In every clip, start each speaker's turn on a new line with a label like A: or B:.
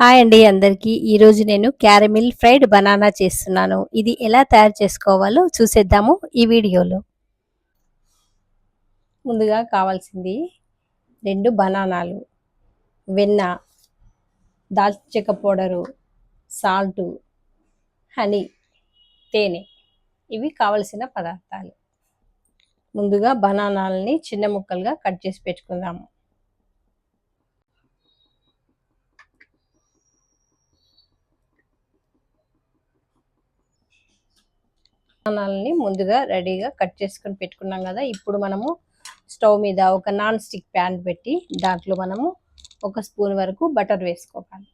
A: Hi అండి అందరికీ. ఈరోజు నేను క్యారమిల్ ఫ్రైడ్ బనానా చేస్తున్నాను. ఇది ఎలా తయారు చేసుకోవాలో చూసేద్దాము ఈ వీడియోలో. ముందుగా కావాల్సింది రెండు బనానాలు. వెన్న దాల్చక చెక్క పౌడరు సాల్టు హనీ తేనె. ఇవి కావలసిన పదార్థాలు. ముందుగా బనానాలని చిన్న ముక్కలుగా కట్ చేసి పెట్టుకుందాము. బనానాలని ముందుగా రెడీగా కట్ చేసుకొని పెట్టుకున్నాం కదా. ఇప్పుడు మనము స్టవ్ మీద ఒక నాన్ స్టిక్ ప్యాన్ పెట్టి దాంట్లో మనము ఒక స్పూన్ వరకు బటర్ వేసుకోవాలి.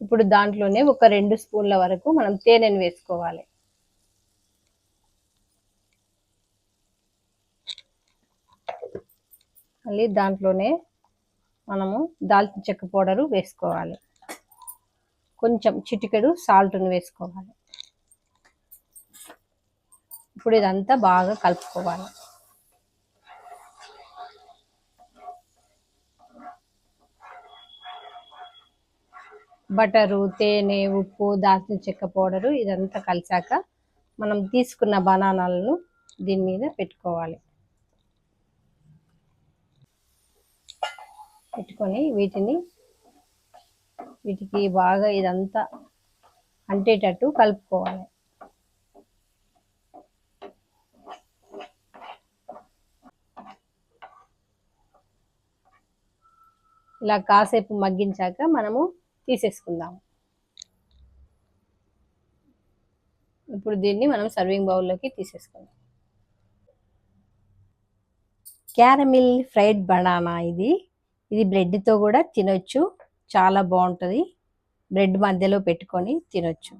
A: ఇప్పుడు దాంట్లోనే ఒక రెండు స్పూన్ల వరకు మనం తేనెను వేసుకోవాలి. మళ్ళీ దాంట్లోనే మనము దాల్చిన చెక్క పౌడరు వేసుకోవాలి. కొంచెం చిటికెడు సాల్ట్ను వేసుకోవాలి. ఇప్పుడు ఇదంతా బాగా కలుపుకోవాలి. బటరు తేనె ఉప్పు దాల్చిన చెక్క పౌడరు ఇదంతా కలిసాక మనం తీసుకున్న బనానాలను దీని మీద పెట్టుకోవాలి. పెట్టుకొని వీటిని వీటికి బాగా ఇదంతా అంటేటట్టు కలుపుకోవాలి. ఇలా కాసేపు మగ్గించాక మనము తీసేసుకుందాం ఇప్పుడు దీన్ని మనం సర్వింగ్ బౌల్లోకి తీసేసుకుందాం. క్యారమిల్ ఫ్రైడ్ బనానా ఇది. ఇది బ్రెడ్తో కూడా తినొచ్చు. చాలా బాగుంటుంది. బ్రెడ్ మధ్యలో పెట్టుకొని తినొచ్చు.